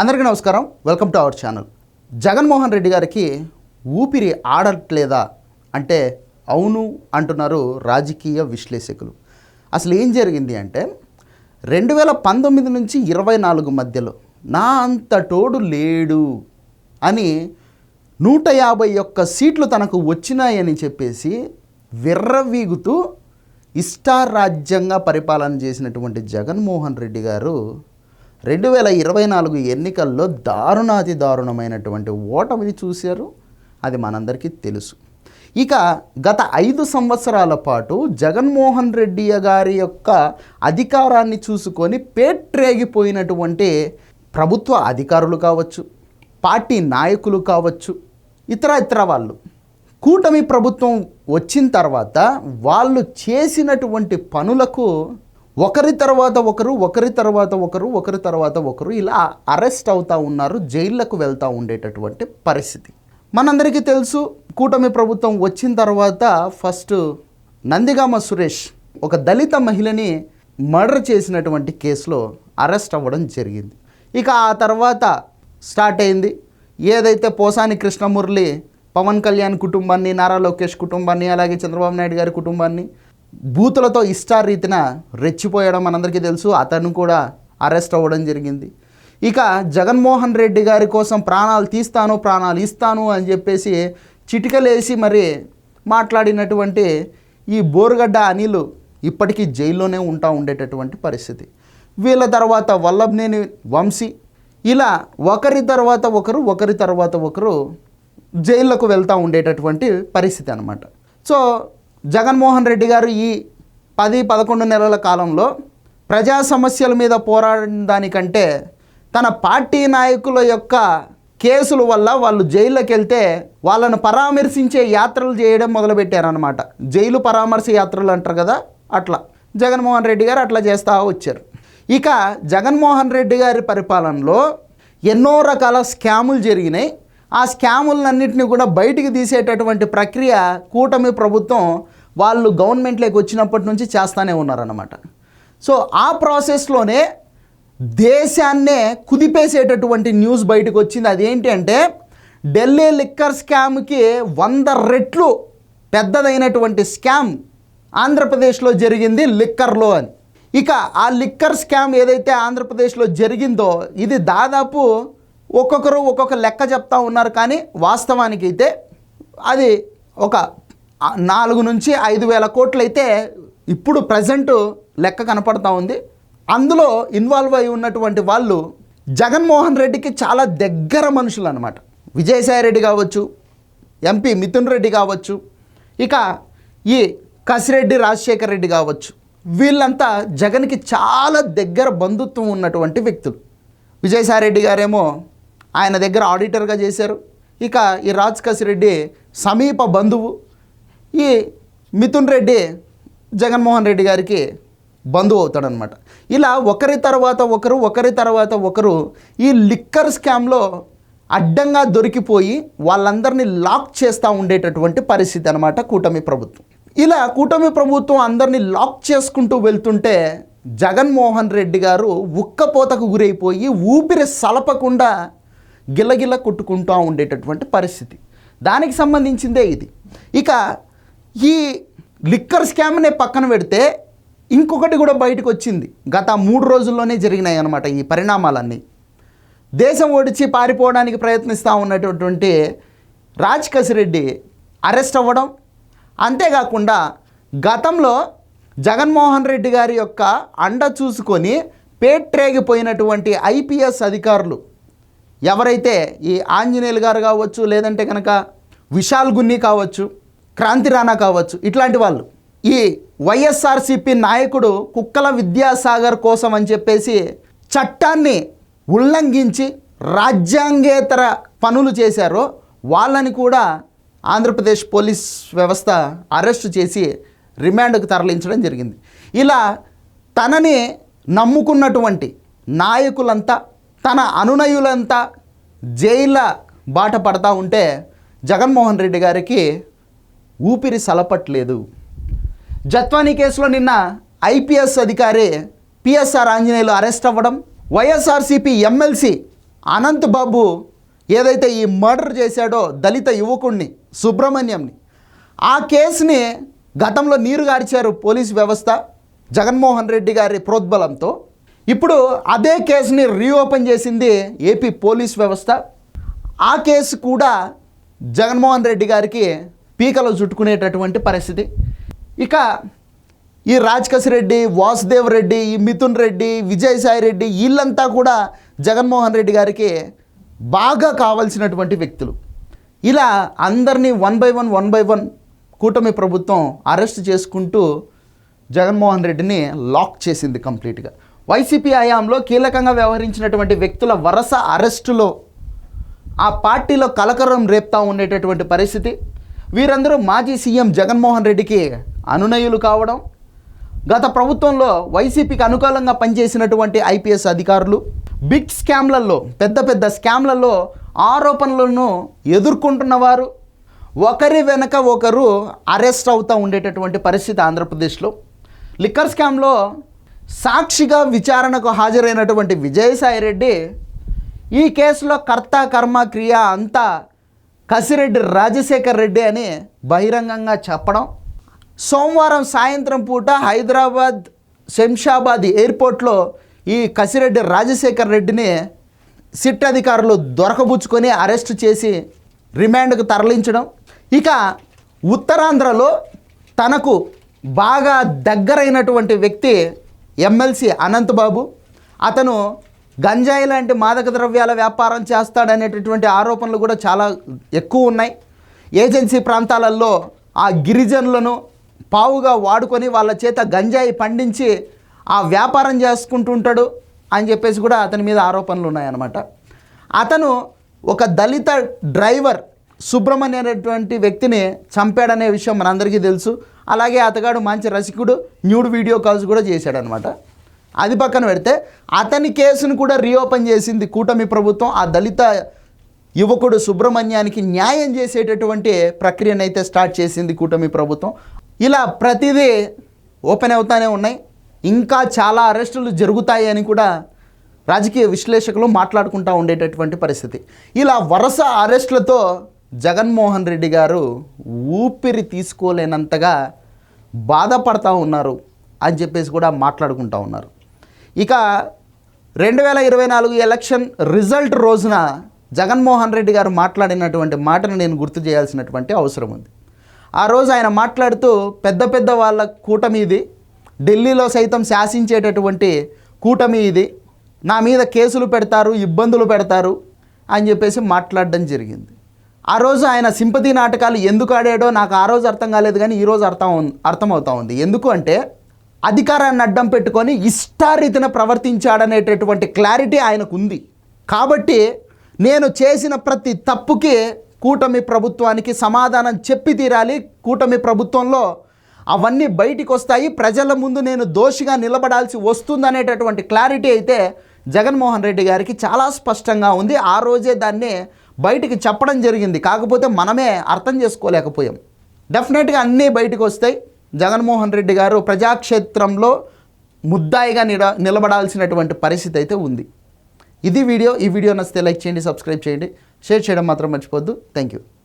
అందరికీ నమస్కారం. Welcome to our channel Jaganmohan Reddy గారికి ఊపిరి ఆడట్లేదా అంటే అవును అంటున్నారు రాజకీయ విశ్లేషకులు. అసలు ఏం జరిగింది అంటే రెండు వేల పంతొమ్మిది నుంచి ఇరవై నాలుగు మధ్యలో నా అంత టోడు లేడు అని నూట యాభై ఒక్క సీట్లు తనకు వచ్చినాయని చెప్పేసి విర్రవీగుతూ ఇష్టారాజ్యంగా పరిపాలన చేసినటువంటి జగన్మోహన్ రెడ్డి గారు రెండు వేల ఇరవై నాలుగు ఎన్నికల్లో దారుణాతి దారుణమైనటువంటి ఓటమిని చూశారు. అది మనందరికీ తెలుసు. ఇక గత ఐదు సంవత్సరాల పాటు జగన్మోహన్ రెడ్డి గారి యొక్క అధికారాన్ని చూసుకొని పేట్రేగిపోయినటువంటి ప్రభుత్వ అధికారులు కావచ్చు పార్టీ నాయకులు కావచ్చు ఇతర ఇతర వాళ్ళు. కూటమి ప్రభుత్వం వచ్చిన తర్వాత వాళ్ళు చేసినటువంటి పనులకు ఒకరి తర్వాత ఒకరు ఒకరి తర్వాత ఒకరు ఒకరి తర్వాత ఒకరు ఇలా అరెస్ట్ అవుతూ ఉన్నారు జైళ్ళకు వెళ్తూ ఉండేటటువంటి పరిస్థితి. మనందరికీ తెలుసు కూటమి ప్రభుత్వం వచ్చిన తర్వాత ఫస్ట్ నందిగామ సురేష్ ఒక దళిత మహిళని మర్డర్ చేసినటువంటి కేసులో అరెస్ట్ అవ్వడం జరిగింది. ఇక ఆ తర్వాత స్టార్ట్ అయింది. ఏదైతే పోసాని కృష్ణమురళి పవన్ కళ్యాణ్ కుటుంబాన్ని నారా లోకేష్ కుటుంబాన్ని అలాగే చంద్రబాబు నాయుడు గారి కుటుంబాన్ని బూతులతో ఇష్టారీతిన రెచ్చిపోయడం మనందరికీ తెలుసు. అతను కూడా అరెస్ట్ అవ్వడం జరిగింది. ఇక జగన్మోహన్ రెడ్డి గారి కోసం ప్రాణాలు తీస్తాను ప్రాణాలు ఇస్తాను అని చెప్పేసి చిటికలేసి మరి మాట్లాడినటువంటి ఈ బోరుగడ్డ అనిలు ఇప్పటికీ జైల్లోనే ఉంటా ఉండేటటువంటి పరిస్థితి. వీళ్ళ తర్వాత వల్లభనేని వంశీ ఇలా ఒకరి తర్వాత ఒకరు ఒకరి తర్వాత ఒకరు జైళ్ళకు వెళ్తూ ఉండేటటువంటి పరిస్థితి అనమాట సో జగన్మోహన్ రెడ్డి గారు ఈ పది పదకొండు నెలల కాలంలో ప్రజా సమస్యల మీద పోరాడిన దానికంటే తన పార్టీ నాయకుల యొక్క కేసుల వల్ల వాళ్ళు జైల్లోకి వెళ్తే వాళ్ళను పరామర్శించే యాత్రలు చేయడం మొదలుపెట్టారనమాట జైలు పరామర్శ యాత్రలు అంటారు కదా అట్లా. జగన్మోహన్ రెడ్డి గారు అట్లా చేస్తూ వచ్చారు. ఇక జగన్మోహన్ రెడ్డి గారి పరిపాలనలో ఎన్నో రకాల స్కాములు జరిగినాయి. ఆ స్కాములన్నింటినీ కూడా బయటికి తీసేటటువంటి ప్రక్రియ కూటమి ప్రభుత్వం వాళ్ళు గవర్నమెంట్లోకి వచ్చినప్పటి నుంచి చేస్తూనే ఉన్నారన్నమాట. సో ఆ ప్రాసెస్లోనే దేశాన్నే కుదిపేసేటటువంటి న్యూస్ బయటకు వచ్చింది. అదేంటి అంటే ఢిల్లీ లిక్కర్ స్కామ్కి వంద రెట్లు పెద్దదైనటువంటి స్కామ్ ఆంధ్రప్రదేశ్లో జరిగింది లిక్కర్లో అని. ఇక ఆ లిక్కర్ స్కామ్ ఏదైతే ఆంధ్రప్రదేశ్లో జరిగిందో ఇది దాదాపు ఒక్కొక్కరు ఒక్కొక్క లెక్క చెప్తా ఉన్నారు. కానీ వాస్తవానికి అయితే అది ఒక నాలుగు నుంచి ఐదు వేల కోట్లు అయితే ఇప్పుడు ప్రజెంట్ లెక్క కనపడతా ఉంది. అందులో ఇన్వాల్వ్ అయి ఉన్నటువంటి వాళ్ళు జగన్మోహన్ రెడ్డికి చాలా దగ్గర మనుషులు అనమాట విజయసాయి రెడ్డి కావచ్చు ఎంపీ మిథున్ రెడ్డి కావచ్చు ఇక ఈ కసిరెడ్డి రాజశేఖర్ రెడ్డి కావచ్చు. వీళ్ళంతా జగన్కి చాలా దగ్గర బంధుత్వం ఉన్నటువంటి వ్యక్తులు. విజయసాయి రెడ్డి గారేమో ఆయన దగ్గర ఆడిటర్గా చేశారు. ఇక ఈ రాజ్ కసిరెడ్డి సమీప బంధువు. ఈ మిథున్ రెడ్డి జగన్మోహన్ రెడ్డి గారికి బంధువు అవుతాడనమాట ఇలా ఒకరి తర్వాత ఒకరు ఒకరి తర్వాత ఒకరు ఈ లిక్కర్ స్కామ్లో అడ్డంగా దొరికిపోయి వాళ్ళందరినీ లాక్ చేస్తూ ఉండేటటువంటి పరిస్థితి అనమాట కూటమి ప్రభుత్వం. ఇలా కూటమి ప్రభుత్వం అందరినీ లాక్ చేసుకుంటూ వెళ్తుంటే జగన్మోహన్ రెడ్డి గారు ఉక్కపోతకు గురైపోయి ఊపిరి సలపకుండా గిల్లగిల్ల కొట్టుకుంటూ ఉండేటటువంటి పరిస్థితి. దానికి సంబంధించిందే ఇది. ఇక ఈ లిక్కర్ స్కామ్నే పక్కన పెడితే ఇంకొకటి కూడా బయటకు వచ్చింది. గత మూడు రోజుల్లోనే జరిగినాయి అనమాట ఈ పరిణామాలన్నీ. దేశం ఓడిచి పారిపోవడానికి ప్రయత్నిస్తూ ఉన్నటువంటి రాజ్ కసిరెడ్డి అరెస్ట్ అవ్వడం అంతేకాకుండా గతంలో జగన్మోహన్ రెడ్డి గారి యొక్క అండ చూసుకొని పేట్రేగిపోయినటువంటి ఐపీఎస్ అధికారులు ఎవరైతే ఈ ఆంజనేయులు గారు కావచ్చు లేదంటే కనుక విశాల్ గున్ని కావచ్చు క్రాంతి రాణా కావచ్చు. ఇట్లాంటి వాళ్ళు. ఈ వైఎస్ఆర్సిపి నాయకుడు కుక్కల విద్యాసాగర్ కోసం అని చెప్పేసి చట్టాన్ని ఉల్లంఘించి రాజ్యాంగేతర పనులు చేశారో. వాళ్ళని కూడా ఆంధ్రప్రదేశ్ పోలీస్ వ్యవస్థ అరెస్ట్ చేసి రిమాండ్కు తరలించడం జరిగింది. ఇలా తనని నమ్ముకున్నటువంటి నాయకులంతా తన అనునయులంతా జైళ్ళ బాట పడతా ఉంటే జగన్మోహన్ రెడ్డి గారికి ఊపిరి సలపట్లేదు. జత్వానీ కేసులో నిన్న ఐపీఎస్ అధికారి పిఎస్ఆర్ ఆంజనేయులు అరెస్ట్ అవ్వడం వైఎస్ఆర్సీపీ ఎమ్మెల్సీ అనంత్ బాబు ఏదైతే ఈ మర్డర్ చేశాడో దళిత యువకుణ్ణి సుబ్రహ్మణ్యంని ఆ కేసుని గతంలో నీరు గార్చారు పోలీస్ వ్యవస్థ జగన్మోహన్ రెడ్డి గారి ప్రోద్బలంతో. ఇప్పుడు అదే కేసుని రీఓపెన్ చేసింది ఏపీ పోలీస్ వ్యవస్థ. ఆ కేసు కూడా జగన్మోహన్ రెడ్డి గారికి పీకలో చుట్టుకునేటటువంటి పరిస్థితి. ఇక ఈ రాజకస్ రెడ్డి వాసుదేవ్ రెడ్డి ఈ మిథున్ రెడ్డి విజయసాయి రెడ్డి వీళ్ళంతా కూడా జగన్మోహన్ రెడ్డి గారికి బాగా కావాల్సినటువంటి వ్యక్తులు. ఇలా అందరినీ one by one one by one కూటమి ప్రభుత్వం అరెస్ట్ చేసుకుంటూ జగన్మోహన్ రెడ్డిని లాక్ చేసింది కంప్లీట్గా. వైసీపీ హయాంలో కీలకంగా వ్యవహరించినటువంటి వ్యక్తుల వరుస అరెస్టులో ఆ పార్టీలో కలకరం రేపుతా ఉండేటటువంటి పరిస్థితి. వీరందరూ మాజీ సీఎం జగన్మోహన్ రెడ్డికి అనునయులు కావడం గత ప్రభుత్వంలో వైసీపీకి అనుకూలంగా పనిచేసినటువంటి ఐపీఎస్ అధికారులు బిగ్ స్కామ్లలో పెద్ద పెద్ద స్కామ్లలో ఆరోపణలను ఎదుర్కొంటున్నవారు ఒకరి వెనక ఒకరు అరెస్ట్ అవుతూ ఉండేటటువంటి పరిస్థితి ఆంధ్రప్రదేశ్లో. లిక్కర్ స్కామ్లో సాక్షిగా విచారణకు హాజరైనటువంటి విజయసాయి రెడ్డి ఈ కేసులో కర్త కర్మ క్రియ అంతా కసిరెడ్డి రాజశేఖర్ రెడ్డి అని బహిరంగంగా చెప్పడం. సోమవారం సాయంత్రం పూట హైదరాబాద్ శంషాబాద్ ఎయిర్పోర్ట్లో ఈ కసిరెడ్డి రాజశేఖర్ రెడ్డిని సిట్ అధికారులు దొరకబుచ్చుకొని అరెస్ట్ చేసి రిమాండ్కు తరలించడం. ఇక ఉత్తరాంధ్రలో తనకు బాగా దగ్గరైనటువంటి వ్యక్తి ఎమ్మెల్సీ అనంతబాబు అతను గంజాయి లాంటి మాదక ద్రవ్యాల వ్యాపారం చేస్తాడనేటటువంటి ఆరోపణలు కూడా చాలా ఎక్కువ ఉన్నాయి. ఏజెన్సీ ప్రాంతాలలో ఆ గిరిజనులను పావుగా వాడుకొని వాళ్ళ చేత గంజాయి పండించి ఆ వ్యాపారం చేసుకుంటుంటాడు అని చెప్పేసి కూడా అతని మీద ఆరోపణలు ఉన్నాయన్నమాట. అతను ఒక దళిత డ్రైవర్ సుబ్రహ్మణ్య అనేటువంటి వ్యక్తిని చంపాడనే విషయం మనందరికీ తెలుసు. అలాగే అతగాడు మంచి రసికుడు న్యూడ్ వీడియో కాల్స్ కూడా చేశాడనమాట అది పక్కన పెడితే అతని కేసును కూడా రీఓపెన్ చేసింది కూటమి ప్రభుత్వం. ఆ దళిత యువకుడు సుబ్రహ్మణ్యానికి న్యాయం చేసేటటువంటి ప్రక్రియను అయితే స్టార్ట్ చేసింది కూటమి ప్రభుత్వం. ఇలా ప్రతిదీ ఓపెన్ అవుతానే ఉన్నాయి. ఇంకా చాలా అరెస్టులు జరుగుతాయి అని కూడా రాజకీయ విశ్లేషకులు మాట్లాడుకుంటూ ఉండేటటువంటి పరిస్థితి. ఇలా వరుస అరెస్టులతో జగన్మోహన్ రెడ్డి గారు ఊపిరి తీసుకోలేనంతగా బాధపడతా ఉన్నారు అని చెప్పేసి కూడా మాట్లాడుకుంటూ ఉన్నారు. ఇక రెండు వేల ఇరవై నాలుగు ఎలక్షన్ రిజల్ట్ రోజున జగన్మోహన్ రెడ్డి గారు మాట్లాడినటువంటి మాటను నేను గుర్తు చేయాల్సినటువంటి అవసరం ఉంది. ఆ రోజు ఆయన మాట్లాడుతూ పెద్ద పెద్ద వాళ్ళ కూటమి ఇది ఢిల్లీలో సైతం శాసించేటటువంటి కూటమి ఇది నా మీద కేసులు పెడతారు ఇబ్బందులు పెడతారు అని చెప్పేసి మాట్లాడడం జరిగింది. ఆ రోజు ఆయన సింపతి నాటకాలు ఎందుకు ఆడాడో నాకు ఆ రోజు అర్థం కాలేదు కానీ ఈరోజు అర్థం అర్థమవుతా ఉంది. ఎందుకు అంటే అధికారాన్ని అడ్డం పెట్టుకొని ఇష్టారీతిన ప్రవర్తించాడనేటటువంటి క్లారిటీ ఆయనకు ఉంది కాబట్టి నేను చేసిన ప్రతి తప్పుకి కూటమి ప్రభుత్వానికి సమాధానం చెప్పి తీరాలి. కూటమి ప్రభుత్వంలో అవన్నీ బయటికి వస్తాయి ప్రజల ముందు నేను దోషిగా నిలబడాల్సి వస్తుందనేటటువంటి క్లారిటీ అయితే జగన్మోహన్ రెడ్డి గారికి చాలా స్పష్టంగా ఉంది. ఆ రోజే దాన్ని బయటికి చెప్పడం జరిగింది. కాకపోతే మనమే అర్థం చేసుకోలేకపోయాం. డెఫినెట్గా అన్నీ బయటకు వస్తాయి జగన్మోహన్ రెడ్డి గారు ప్రజాక్షేత్రంలో ముద్దాయిగా నిల నిలబడాల్సినటువంటి పరిస్థితి అయితే ఉంది. ఇది వీడియో. ఈ వీడియో నచ్చితే లైక్ చేయండి సబ్స్క్రైబ్ చేయండి. షేర్ చేయడం మాత్రం మర్చిపోద్దు థ్యాంక్ యూ